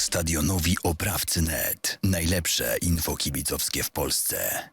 Stadionowi oprawcy net. Najlepsze info kibicowskie w Polsce.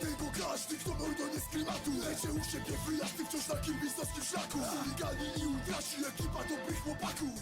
Dlatego każdy, kto mordo nie z klimatu. Lecie u siebie wyjazdy wciąż na kibicowskim szlaku. Chuligani i ultrasi, ekipa dobrych chłopaków